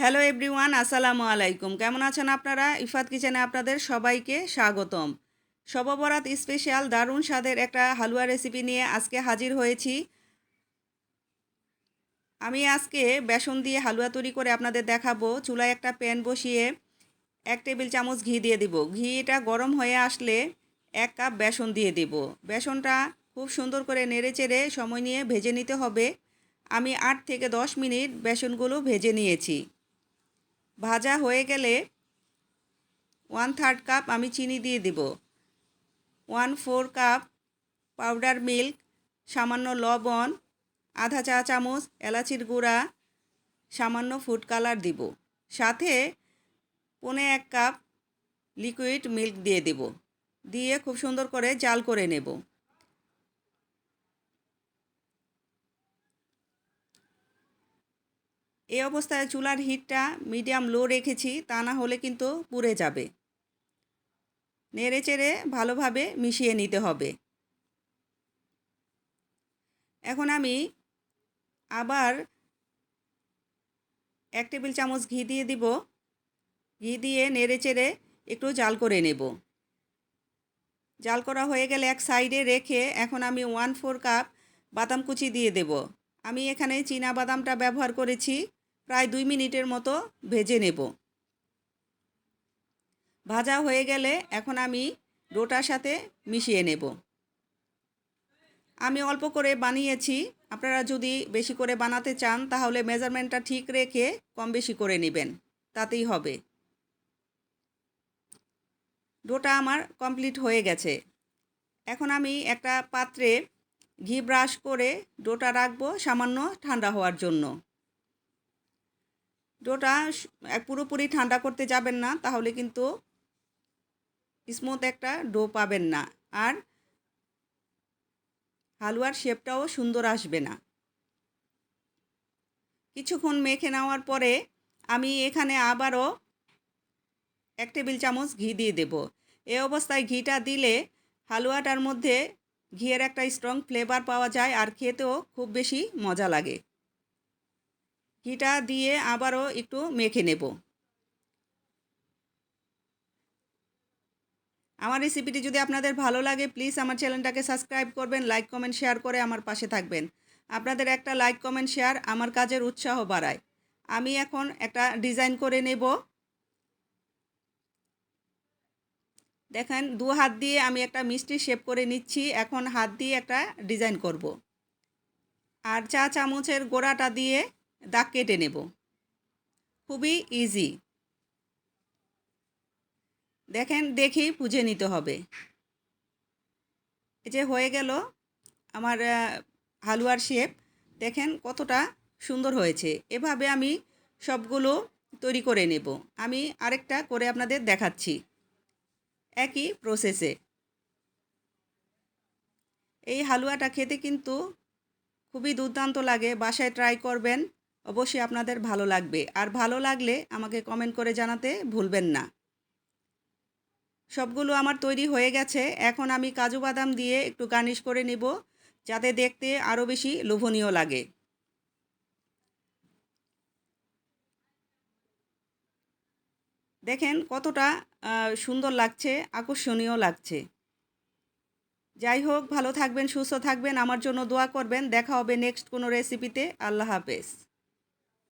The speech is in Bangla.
হ্যালো এভরিওয়ান, আসসালামু আলাইকুম। কেমন আছেন আপনারা? ইফাত কিচেনে আপনাদের সবাইকে স্বাগতম। শববরাত স্পেশাল দারুণ স্বাদের একটা হালুয়া রেসিপি নিয়ে আজকে হাজির হয়েছি। আমি আজকে বেসন দিয়ে হালুয়া তৈরি করে আপনাদের দেখাবো। চুলায় একটা প্যান বসিয়ে এক টেবিল চামচ ঘি দিয়ে দিব। ঘিটা গরম হয়ে আসলে এক কাপ বেসন দিয়ে দিব। বেসনটা খুব সুন্দর করে নেড়ে চেড়ে সময় নিয়ে ভেজে নিতে হবে। আমি আট থেকে দশ মিনিট বেসনগুলো ভেজে নিয়েছি। ভাজা হয়ে গেলে ওয়ান থার্ড কাপ আমি চিনি দিয়ে দেব। One four cup powder milk সামান্য লবণ, আধা চা চামচ এলাচির গুঁড়া, সামান্য ফুড কালার দিব। সাথে পনে এক কাপ লিকুইড মিল্ক দিয়ে দেব। দিয়ে খুব সুন্দর করে জাল করে নেব। এই অবস্থায় চুলার হিটটা মিডিয়াম লো রেখেছি, তা না হলে কিন্তু পুড়ে যাবে। নেড়ে চেড়ে ভালোভাবে মিশিয়ে নিতে হবে। এখন আমি আবার এক টেবিল চামচ ঘি দিয়ে দিব। ঘি দিয়ে নেড়ে চেড়ে একটু জাল করে নেব। জাল করা হয়ে গেলে এক সাইডে রেখে এখন আমি ওয়ান ফোর কাপ বাদাম কুচি দিয়ে দেব। আমি এখানে চীনা বাদামটা ব্যবহার করেছি। প্রায় দুই মিনিটের মতো ভেজে নেব। ভাজা হয়ে গেলে এখন আমি ডোটার সাথে মিশিয়ে নেব। আমি অল্প করে বানিয়েছি। আপনারা যদি বেশি করে বানাতে চান, তাহলে মেজারমেন্টটা ঠিক রেখে কম বেশি করে নেবেন। তাতেই হবে। ডোটা আমার কমপ্লিট হয়ে গেছে। এখন আমি একটা পাত্রে ঘি ব্রাশ করে ডোটা রাখব সামান্য ঠান্ডা হওয়ার জন্য। ডোটা পুরোপুরি ঠান্ডা করতে যাবেন না, তাহলে কিন্তু স্মুথ একটা ডো পাবেন না। আর হালুয়ার শেপটাও সুন্দর আসবে না। কিছুক্ষণ মেখে নেওয়ার পরে আমি এখানে আবারও এক টেবিল চামচ ঘি দিয়ে দেব। এ অবস্থায় ঘিটা দিলে হালুয়াটার মধ্যে ঘিয়ের একটা স্ট্রং ফ্লেভার পাওয়া যায়, আর খেতেও খুব বেশি মজা লাগে। ঘিটা দিয়ে আবারও একটু মেখে নেব। আমার রেসিপিটি যদি আপনাদের ভালো লাগে প্লিজ আমার চ্যানেলটাকে সাবস্ক্রাইব করবেন লাইক কমেন্ট শেয়ার করে আমার পাশে থাকবেন। আপনাদের একটা লাইক কমেন্ট শেয়ার আমার কাজের উৎসাহ বাড়ায়। আমি এখন একটা ডিজাইন করে নেব। দেখেন, দু হাত দিয়ে আমি একটা মিষ্টি শেপ করে নিচ্ছি। এখন হাত দিয়ে একটা ডিজাইন করব। আর চা চামচের গোড়াটা দিয়ে দাগ কেটে নেব। খুবই ইজি দেখেন দেখি পুজে নিতে হবে। এই যে হয়ে গেল আমার হালুয়ার শেপ দেখেন কতটা সুন্দর হয়েছে। এভাবে আমি সবগুলো তৈরি করে নেব। আমি আরেকটা করে আপনাদের দেখাচ্ছি। একই প্রসেসে এই হালুয়াটা খেতে কিন্তু খুবই দুর্দান্ত লাগে। বাসায় ট্রাই করবেন। অবশ্যই আপনাদের ভালো লাগবে। আর ভালো লাগলে আমাকে কমেন্ট করে জানাতে ভুলবেন না। সবগুলো আমার তৈরি হয়ে গেছে। এখন আমি কাজু বাদাম দিয়ে একটু গার্নিশ করে নিব, যাতে দেখতে আরও বেশি লোভনীয় লাগে। দেখেন কতটা সুন্দর লাগছে, আকর্ষণীয় লাগছে। যাই হোক, ভালো থাকবেন, সুস্থ থাকবেন, আমার জন্য দোয়া করবেন। দেখা হবে নেক্সট কোনো রেসিপিতে আল্লাহ হাফেজ।